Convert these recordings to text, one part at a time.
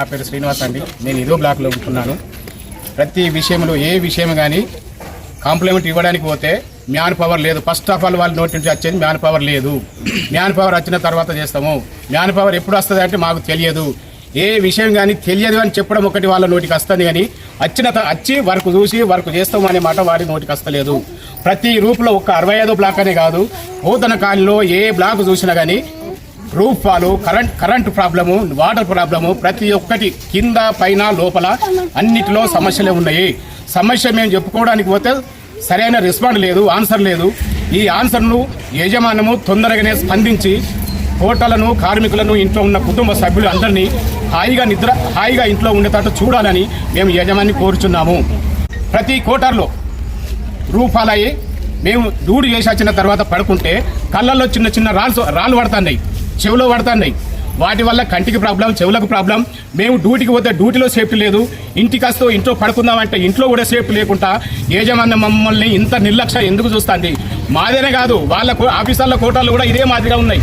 నా పేరు శ్రీనివాస్ అండి. నేను ఇదో బ్లాక్లో ఉంటున్నాను. ప్రతి విషయంలో ఏ విషయం కానీ కాంప్లిమెంట్ ఇవ్వడానికి పోతే మ్యాన్ పవర్ లేదు. ఫస్ట్ ఆఫ్ ఆల్ వాళ్ళు నోటి నుంచి వచ్చేది మ్యాన్ పవర్ లేదు. మ్యాన్ పవర్ వచ్చిన తర్వాత చేస్తాము. మ్యాన్ పవర్ ఎప్పుడు వస్తుంది అంటే మాకు తెలియదు. ఏ విషయం కానీ తెలియదు అని చెప్పడం ఒకటి వాళ్ళ నోటికి వస్తుంది కానీ వచ్చిన వచ్చి వర్క్ చూసి వర్క్ చేస్తాం అనే మాట వారి నోటికి వస్తలేదు. ప్రతి రూపులో ఒక అరవై ఐదో బ్లాక్ అనే కాదు. పోతన కాలంలో ఏ బ్లాక్ చూసినా కానీ roof fall current current problem water problem ప్రతి ఒక్కటి కింద పైన లోపల అన్నిటిలో సమస్యలే ఉన్నాయి. సమస్య మేము చెప్పుకోవడానికి పోతే సరైన రెస్పాండ్ లేదు ఆన్సర్ లేదు. ఈ ఆన్సర్ను యజమానము తొందరగానే స్పందించి హోటళ్ళను కార్మికులను ఇంట్లో ఉన్న కుటుంబ సభ్యులు అందరినీ హాయిగా నిద్ర హాయిగా ఇంట్లో ఉండేటట్టు చూడాలని మేము యజమాని కోరుచున్నాము. ప్రతి కోటర్లో రూపాలయ్యి మేము దూడు చేసి వచ్చిన తర్వాత పడుకుంటే కళ్ళల్లో చిన్న చిన్న రాళ్ళు రాళ్ళు పడుతున్నాయి. చెవిలో పడుతున్నాయి. వాటి వల్ల కంటికి ప్రాబ్లం చెవులకు ప్రాబ్లం. మేము డ్యూటీకి పోతే డ్యూటీలో సేఫ్టీ లేదు. ఇంటికి వస్తూ ఇంట్లో పడుకుందామంటే ఇంట్లో కూడా సేఫ్టీ లేకుండా యజమాన్యం మమ్మల్ని ఇంత నిర్లక్ష్యం ఎందుకు చూస్తుంది? మాదేనే కాదు వాళ్ళ ఆఫీసర్ల కోటాలు కూడా ఇదే మాదిరిగా ఉన్నాయి.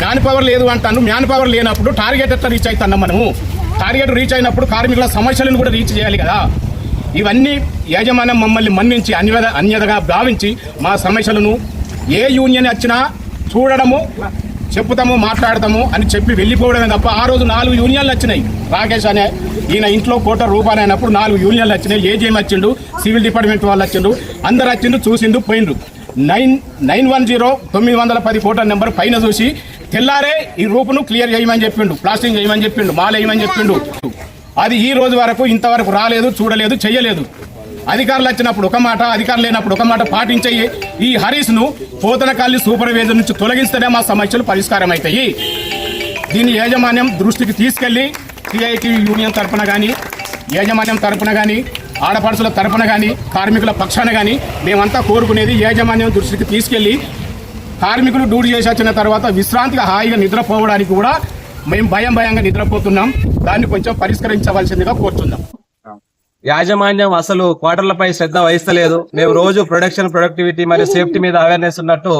మ్యాన్ పవర్ లేదు అంటాను. మ్యాన్ పవర్ లేనప్పుడు టార్గెట్ ఎట్లా రీచ్ అవుతున్నాం మనము? టార్గెట్ రీచ్ అయినప్పుడు కార్మికుల సమస్యలను కూడా రీచ్ చేయాలి కదా. ఇవన్నీ యాజమాన్యం మమ్మల్ని మన్నించి అన్యద అన్యదగా భావించి మా సమస్యలను ఏ యూనియన్ వచ్చినా చూడడము చెప్పుతాము మాట్లాడతాము అని చెప్పి వెళ్ళిపోవడమే తప్ప ఆ రోజు నాలుగు యూనియన్లు వచ్చినాయి. రాకేష్ అనే ఈయన ఇంట్లో కోట రూపాయలు అయినప్పుడు నాలుగు యూనియన్లు వచ్చినాయి. ఏజీఎం వచ్చిండు సివిల్ డిపార్ట్మెంట్ వాళ్ళు వచ్చిండు అందరు వచ్చిండు చూసిండు పోయిండ్రు. నైన్ నైన్ వన్ జీరో తొమ్మిది వందల పది కోట్ల నెంబర్ పైన చూసి తెల్లారే ఈ రూపును క్లియర్ చేయమని చెప్పిండు ప్లాస్టింగ్ చేయమని చెప్పిండు మాల వేయమని చెప్పిండు. అది ఈ రోజు వరకు ఇంతవరకు రాలేదు చూడలేదు చేయలేదు అధికారులు వచ్చినప్పుడు ఒక మాట అధికారులు లేనప్పుడు ఒక మాట పాటించే ఈ హరీష్ను పోతనకల్లి సూపర్వైజర్ నుంచి తొలగిస్తేనే మా సమస్యలు పరిష్కారం అవుతాయి దీన్ని యాజమాన్యం దృష్టికి తీసుకెళ్ళి సిఐటి యూనియన్ తరపున కానీ యాజమాన్యం తరపున కానీ ఆడపడుచుల తరపున కానీ కార్మికుల పక్షాన కానీ మేమంతా కోరుకునేది యాజమాన్యం దృష్టికి తీసుకెళ్ళి కార్మికులు డ్యూటీ చేసి వచ్చిన తర్వాత విశ్రాంతిగా హాయిగా నిద్రపోవడానికి కూడా మేము భయం భయంగా నిద్రపోతున్నాం. దాన్ని కొంచెం పరిష్కరించవలసిందిగా కోరుతున్నాం యాజమాన్యం అసలు క్వార్టర్లపై శ్రద్ధ వహిస్తలేదు. మేము రోజు ప్రొడక్షన్ ప్రొడక్టివిటీ మరియు సేఫ్టీ మీద అవేర్నెస్ ఉన్నట్టు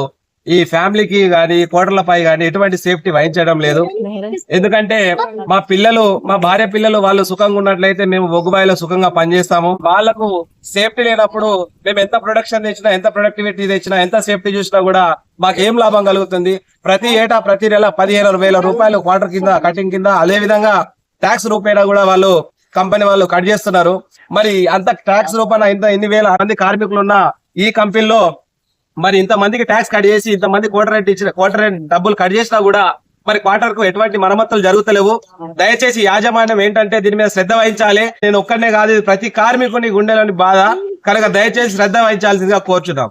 ఈ ఫ్యామిలీకి గాని కోటర్లపై గాని ఎటువంటి సేఫ్టీ వహించడం లేదు. ఎందుకంటే మా పిల్లలు మా భార్య పిల్లలు వాళ్ళు సుఖంగా ఉన్నట్లయితే మేము బొగ్గుబాయిలో సుఖంగా పనిచేస్తాము. వాళ్ళకు సేఫ్టీ లేనప్పుడు మేము ఎంత ప్రొడక్షన్ తెచ్చినా ఎంత ప్రొడక్టివిటీ తెచ్చినా ఎంత సేఫ్టీ చూసినా కూడా మాకు ఏం లాభం కలుగుతుంది. ప్రతి ఏటా ప్రతి నెల పదిహేను వేల రూపాయలు క్వార్టర్ కింద కటింగ్ కింద అదే విధంగా ట్యాక్స్ రూపేణా కూడా వాళ్ళు కంపెనీ వాళ్ళు కట్ చేస్తున్నారు. మరి అంత ట్యాక్స్ రూపాన ఇంత ఎన్ని వేల మంది కార్మికులు ఉన్న ఈ కంపెనీలో మరి ఇంత మందికి ట్యాక్స్ కట్ చేసి ఇంత మంది క్వార్టర్ రేట్ ఇచ్చిన క్వార్టర్ రేట్ డబ్బులు కట్ చేసినా కూడా మరి క్వార్టర్కు ఎటువంటి మరమ్మతులు జరుగుతలేవు. దయచేసి యాజమాన్యం ఏంటంటే దీని మీద శ్రద్ధ వహించాలి. నేను ఒక్కడనే కాదు ప్రతి కార్మికుని గుండెలోని బాధ. కనుక దయచేసి శ్రద్ధ వహించాల్సిందిగా కోరుచున్నాం.